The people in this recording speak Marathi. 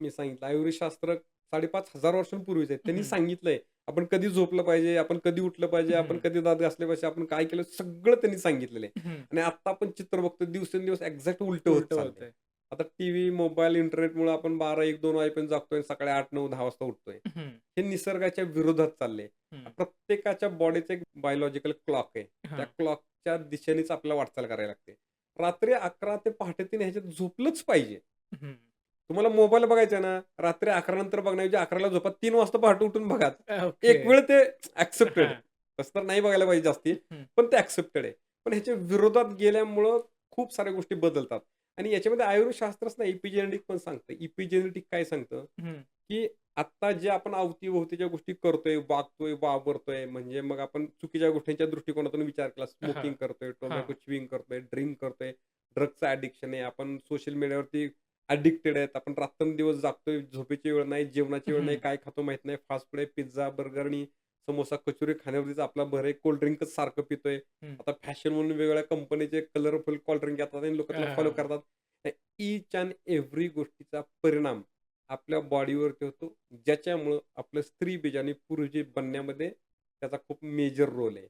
मी सांगितलं आयुर्वेदशास्त्र 5,500 वर्षांपूर्वीच आहे. त्यांनी. सांगितलंय, आपण कधी झोपलं पाहिजे, आपण कधी उठलं पाहिजे, आपण. कधी दात घासले पाहिजे, आपण काय केलं सगळं त्यांनी सांगितलेलं आहे. आणि आता आपण चित्र बघतो दिवसेंदिवस एक्झॅक्ट उलटं होत. आता टीव्ही, मोबाईल, इंटरनेटमुळे आपण 12, 1, 2 वाजेपर्यंत जागतोय सकाळी 8, 9, 10 वाजता उठतोय. हं. निसर्गाच्या विरोधात चाललंय. हं. प्रत्येकाच्या बॉडीचं एक बायोलॉजिकल क्लॉक आहे. त्या. क्लॉकच्या दिशेनेच आपल्याला वाटचाल करायला लागते. रात्री 11 ते पहाटे 3 ह्याच्यात झोपलंच पाहिजे. तुम्हाला मोबाईल बघायचा ना, रात्री 11 नंतर बघण्याऐवजी 11 ला झोपा. 3 वाजता पहाटे उठून बघा. एक वेळ ते एक्सेप्टेड. हां. तसं तर नाही बघायला पाहिजे जास्ती. पण ते एक्सेप्टेड आहे. पण ह्याच्या विरोधात गेल्यामुळं खूप साऱ्या गोष्टी बदलतात. आणि याच्यामध्ये आयुर्वेदशास्त्रच नाही, इपिजेनेटिक पण सांगतं. इपिजेनेटिक काय सांगतं. की आत्ता जे आपण अवती-भोवतीच्या गोष्टी करतोय, वागतोय, वावरतोय, म्हणजे मग आपण चुकीच्या गोष्टींच्या दृष्टिकोनातून विचार केला. स्मोकिंग. करतोय, टोबॅको हां. च्युइंग करतोय, ड्रिंक करतोय, ड्रग्सचं ॲडिक्शन आहे. आपण सोशल मीडियावरती ॲडिक्टेड आहेत. आपण रात्रंदिवस जागतोय, झोपेची वेळ नाही, जेवणाची वेळ नाही. काय खातो माहीत नाही. फास्ट फूड आहे, पिझ्झा, बर्गर आणि समोसा, कचोरी खाण्यावरतीच आपला भर आहे. कोल्ड ड्रिंकच सारखं पितोय. आता फॅशन म्हणून वेगवेगळ्या कंपनीचे कलरफुल कोल्ड ड्रिंक येतात आणि लोकं त्याला फॉलो. करतात. ईच अँड एव्हरी गोष्टीचा परिणाम आपल्या बॉडीवरती होतो, ज्याच्यामुळं आपलं स्त्रीबीज आणि पुरुषबीज बनण्यामध्ये त्याचा खूप मेजर रोल आहे.